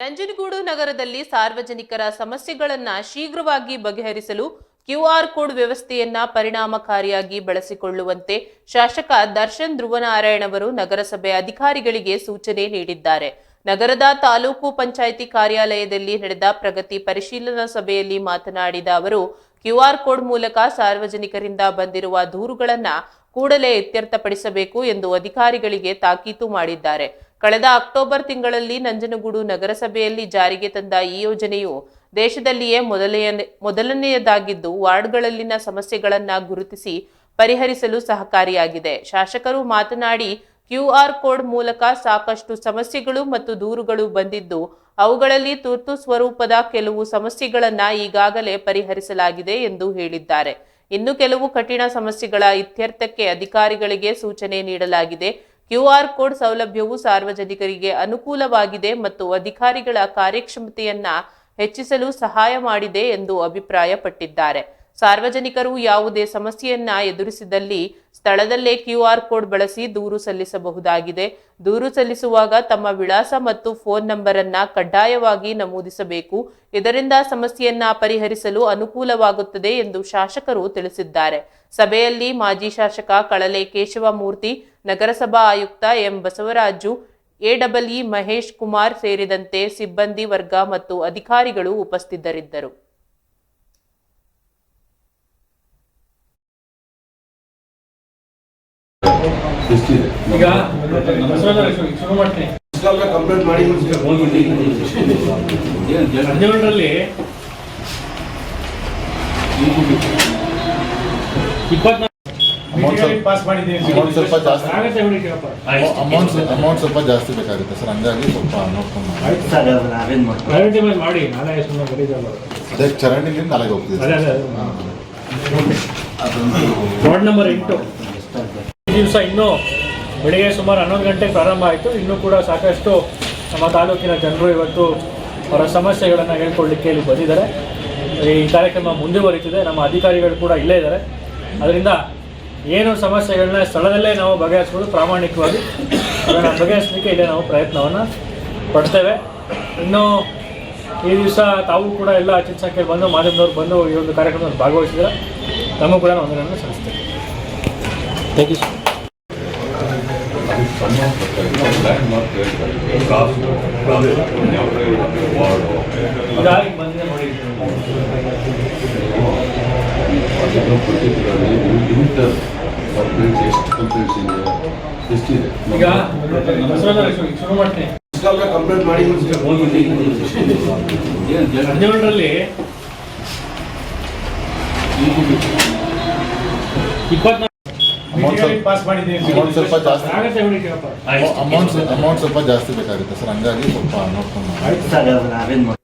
ನಂಜನಗೂಡು ನಗರದಲ್ಲಿ ಸಾರ್ವಜನಿಕರ ಸಮಸ್ಯೆಗಳನ್ನು ಶೀಘ್ರವಾಗಿ ಬಗೆಹರಿಸಲು ಕ್ಯೂಆರ್ ಕೋಡ್ ವ್ಯವಸ್ಥೆಯನ್ನ ಪರಿಣಾಮಕಾರಿಯಾಗಿ ಬಳಸಿಕೊಳ್ಳುವಂತೆ ಶಾಸಕ ದರ್ಶನ್ ಧ್ರುವನಾರಾಯಣ್ ಅವರು ನಗರಸಭೆ ಅಧಿಕಾರಿಗಳಿಗೆ ಸೂಚನೆ ನೀಡಿದ್ದಾರೆ. ನಗರದ ತಾಲೂಕು ಪಂಚಾಯಿತಿ ಕಾರ್ಯಾಲಯದಲ್ಲಿ ನಡೆದ ಪ್ರಗತಿ ಪರಿಶೀಲನಾ ಸಭೆಯಲ್ಲಿ ಮಾತನಾಡಿದ ಅವರು ಕ್ಯೂಆರ್ ಕೋಡ್ ಮೂಲಕ ಸಾರ್ವಜನಿಕರಿಂದ ಬಂದಿರುವ ದೂರುಗಳನ್ನು ಕೂಡಲೇ ಇತ್ಯರ್ಥಪಡಿಸಬೇಕು ಎಂದು ಅಧಿಕಾರಿಗಳಿಗೆ ತಾಕೀತು ಮಾಡಿದ್ದಾರೆ. ಕಳೆದ ಅಕ್ಟೋಬರ್ ತಿಂಗಳಲ್ಲಿ ನಂಜನಗೂಡು ನಗರಸಭೆಯಲ್ಲಿ ಜಾರಿಗೆ ತಂದ ಈ ಯೋಜನೆಯು ದೇಶದಲ್ಲಿಯೇ ಮೊದಲನೆಯ ಮೊದಲನೆಯದಾಗಿದ್ದು ವಾರ್ಡ್ಗಳಲ್ಲಿನ ಸಮಸ್ಯೆಗಳನ್ನು ಗುರುತಿಸಿ ಪರಿಹರಿಸಲು ಸಹಕಾರಿಯಾಗಿದೆ. ಶಾಸಕರು ಮಾತನಾಡಿ ಕ್ಯೂಆರ್ ಕೋಡ್ ಮೂಲಕ ಸಾಕಷ್ಟು ಸಮಸ್ಯೆಗಳು ಮತ್ತು ದೂರುಗಳು ಬಂದಿದ್ದು ಅವುಗಳಲ್ಲಿ ತುರ್ತು ಸ್ವರೂಪದ ಕೆಲವು ಸಮಸ್ಯೆಗಳನ್ನು ಈಗಾಗಲೇ ಪರಿಹರಿಸಲಾಗಿದೆ ಎಂದು ಹೇಳಿದ್ದಾರೆ. ಇನ್ನು ಕೆಲವು ಕಠಿಣ ಸಮಸ್ಯೆಗಳ ಇತ್ಯರ್ಥಕ್ಕೆ ಅಧಿಕಾರಿಗಳಿಗೆ ಸೂಚನೆ ನೀಡಲಾಗಿದೆ. ಕ್ಯೂಆರ್ ಕೋಡ್ ಸೌಲಭ್ಯವು ಸಾರ್ವಜನಿಕರಿಗೆ ಅನುಕೂಲವಾಗಿದೆ ಮತ್ತು ಅಧಿಕಾರಿಗಳ ಕಾರ್ಯಕ್ಷಮತೆಯನ್ನ ಹೆಚ್ಚಿಸಲು ಸಹಾಯ ಮಾಡಿದೆ ಎಂದು ಅಭಿಪ್ರಾಯಪಟ್ಟಿದ್ದಾರೆ. ಸಾರ್ವಜನಿಕರು ಯಾವುದೇ ಸಮಸ್ಯೆಯನ್ನ ಎದುರಿಸಿದಲ್ಲಿ ಸ್ಥಳದಲ್ಲೇ ಕ್ಯೂ ಆರ್ ಕೋಡ್ ಬಳಸಿ ದೂರು ಸಲ್ಲಿಸಬಹುದಾಗಿದೆ. ದೂರು ಸಲ್ಲಿಸುವಾಗ ತಮ್ಮ ವಿಳಾಸ ಮತ್ತು ಫೋನ್ ನಂಬರ್ ಅನ್ನ ಕಡ್ಡಾಯವಾಗಿ ನಮೂದಿಸಬೇಕು. ಇದರಿಂದ ಸಮಸ್ಯೆಯನ್ನ ಪರಿಹರಿಸಲು ಅನುಕೂಲವಾಗುತ್ತದೆ ಎಂದು ಶಾಸಕರು ತಿಳಿಸಿದ್ದಾರೆ. ಸಭೆಯಲ್ಲಿ ಮಾಜಿ ಶಾಸಕ ಕಳಲೆ ಕೇಶವಮೂರ್ತಿ, ನಗರಸಭಾ ಆಯುಕ್ತ ಎಂ ಬಸವರಾಜು ಎಡಬ್ಲ್ಇ ಮಹೇಶ್ ಕುಮಾರ್ ಸೇರಿದಂತೆ ಸಿಬ್ಬಂದಿ ವರ್ಗ ಮತ್ತು ಅಧಿಕಾರಿಗಳು ಉಪಸ್ಥಿತರಿದ್ದರು. ಎಷ್ಟಿದೆ ಈಗ ಶುರು ಮಾಡ್ತೀನಿ. ಕಂಪ್ಲೇಂಟ್ ಮಾಡಿ ಹದಿನೇಳರಲ್ಲಿ ಇಪ್ಪತ್ನಾಲ್ಕು ಪಾಸ್ ಮಾಡಿದ್ದೀವಿ ಸ್ವಲ್ಪ ಜಾಸ್ತಿ. ಅಮೌಂಟ್ ಅಮೌಂಟ್ ಸ್ವಲ್ಪ ಜಾಸ್ತಿ ಬೇಕಾಗುತ್ತೆ ಸರ್. ಹಂಗಾಗಿ ಸ್ವಲ್ಪ ನೋಡ್ಕೊಂಡು ಮಾಡಿ. ಅದೇ ಚರಂಡಿಲಿಂದ ಹೋಗ್ತೀವಿ ವಾರ್ಡ್ ನಂಬರ್ ಎಂಟು. ದಿವಸ ಇನ್ನೂ ಬೆಳಿಗ್ಗೆ ಸುಮಾರು ಹನ್ನೊಂದು ಗಂಟೆಗೆ ಪ್ರಾರಂಭ ಆಯಿತು. ಇನ್ನೂ ಕೂಡ ಸಾಕಷ್ಟು ನಮ್ಮ ತಾಲೂಕಿನ ಜನರು ಇವತ್ತು ಅವರ ಸಮಸ್ಯೆಗಳನ್ನು ಹೇಳ್ಕೊಳ್ಳಿಕ್ಕೆ ಇಲ್ಲಿ ಬಂದಿದ್ದಾರೆ. ಈ ಕಾರ್ಯಕ್ರಮ ಮುಂದುವರಿತಿದೆ. ನಮ್ಮ ಅಧಿಕಾರಿಗಳು ಕೂಡ ಇಲ್ಲೇ ಇದ್ದಾರೆ. ಅದರಿಂದ ಏನು ಸಮಸ್ಯೆಗಳನ್ನ ಸ್ಥಳದಲ್ಲೇ ನಾವು ಬಗೆಹರಿಸ್ಬೋದು ಪ್ರಾಮಾಣಿಕವಾಗಿ. ಅದನ್ನು ಬಗೆಹರಿಸಲಿಕ್ಕೆ ಇಲ್ಲೇ ನಾವು ಪ್ರಯತ್ನವನ್ನು ಪಡ್ತೇವೆ. ಇನ್ನು ಈ ದಿವಸ ತಾವು ಕೂಡ ಎಲ್ಲ ಹೆಚ್ಚಿನ ಸಂಖ್ಯೆಯಲ್ಲಿ ಬಂದು ಮಾಧ್ಯಮದವ್ರು ಬಂದು ಈ ಒಂದು ಕಾರ್ಯಕ್ರಮದಲ್ಲಿ ಭಾಗವಹಿಸಿದ್ರೆ ತಮಗೂ ಕೂಡ ವಂದನೆಯನ್ನು ಸಲ್ಲಿಸ್ತೇವೆ ಥ್ಯಾಂಕ್ ಯು ಇದೆ ಎಷ್ಟಿದೆ ಈಗ ಬಸವರಾಜ ಶುರು ಮಾಡ್ತೀನಿ ಕಂಪ್ಲೇಂಟ್ ಮಾಡಿ ಹದಿನೇಳರಲ್ಲಿ ಇಪ್ಪತ್ನಾಲ್ಕು ಮಾಡಿದ್ದೀವಿ amount ಸ್ವಲ್ಪ ಜಾಸ್ತಿ. ಅಮೌಂಟ್ ಅಮೌಂಟ್ ಸ್ವಲ್ಪ ಜಾಸ್ತಿ ಬೇಕಾಗುತ್ತೆ ಸರ್. ಹಂಗಾಗಿ ಸ್ವಲ್ಪ ನೋಡ್ಕೊಂಡು